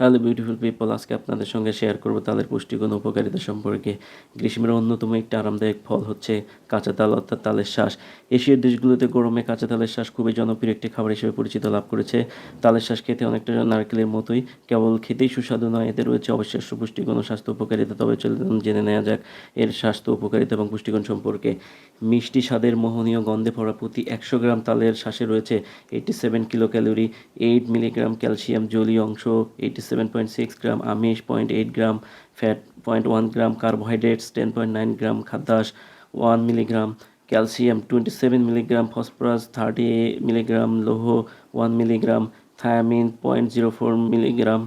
Hello beautiful people আজকে আপনাদের সঙ্গে শেয়ার করব তাদের পুষ্টিগুণ উপকারিতা সম্পর্কে। গ্রীষ্মের অন্যতম একটি আরামদায়ক ফল হচ্ছে কাঁচা তাল অর্থাৎ তালের শ্বাস। এশিয়ার দেশগুলোতে গরমে কাঁচা তালের শ্বাস খুবই জনপ্রিয় একটি খাবার হিসেবে পরিচিত লাভ করেছে। তালের শ্বাস খেতে অনেকটা নারকেলের মতোই। কেবল খেতেই সুস্বাদু নয়, এতে রয়েছে অবিশ্বাস্য পুষ্টিগুণ স্বাস্থ্য উপকারিতা। তবে চলুন জেনে নেওয়া যাক এর স্বাস্থ্য উপকারিতা এবং পুষ্টিগুণ সম্পর্কে। মিষ্টি স্বাদের মোহনীয় গন্ধে ভরা প্রতি একশো গ্রাম তালের শ্বাসে রয়েছে eighty seven kilo calorie eight milligram calcium জলীয় অংশ eighty seven point six gram আমিষ point eight gram fat point one gram carbohydrates ten point nine gram খাদ্যাস one milligram calcium twenty seven milligram phosphorus thirty milligram লৌহ one milligram thiamine point zero four milligram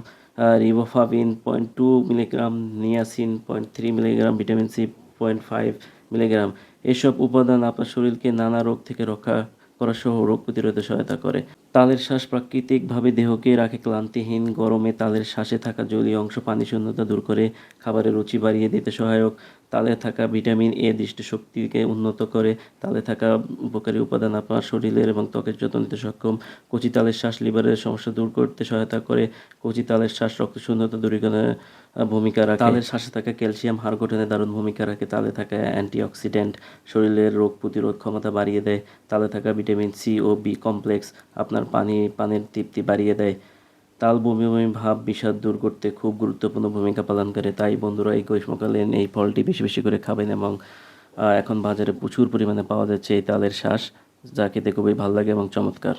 riboflavin point two milligram niacin point three milligram vitamin C point five milligram এসব উপাদান আপনার শরীরকে নানা রোগ থেকে রক্ষা করা সহ রোগ প্রতিরোধে সহায়তা করে। তালের শ্বাস প্রাকৃতিকভাবে দেহকে রাখে ক্লান্তিহীন গরমে। তালের শ্বাসে থাকা জলীয় অংশ পানি শূন্যতা দূর করে খাবারের রুচি বাড়িয়ে দিতে সহায়ক। তালে থাকা ভিটামিন এ দৃষ্টিশক্তিকে উন্নত করে, তালে থাকা উপকারী উপাদান আপনার শরীরের এবং ত্বকের যত্ন নিতে সক্ষম। কচি তালের শ্বাস লিভারের সমস্যা দূর করতে সহায়তা করে। কচি তালের শ্বাস রক্ত শূন্যতা দূরীকরণে ভূমিকা রাখে। তালের শ্বাসে থাকা ক্যালসিয়াম হাড় গঠনে দারুণ ভূমিকা রাখে। তালে থাকা অ্যান্টিঅক্সিডেন্ট শরীরের রোগ প্রতিরোধ ক্ষমতা বাড়িয়ে দেয়। তালে থাকা ভিটামিন সি ও বি কমপ্লেক্স আপনার পানি, পানির তৃপ্তি বাড়িয়ে দেয়। তাল বমি বমি ভাব বিষাদ দূর করতে খুব গুরুত্বপূর্ণ ভূমিকা পালন করে। তাই বন্ধুরা, এই গ্রীষ্মকালীন এই ফলটি বেশি বেশি করে খাবেন এবং এখন বাজারে প্রচুর পরিমাণে পাওয়া যাচ্ছে এই তালের শ্বাস, যা খেতে খুবই ভালো লাগে এবং চমৎকার।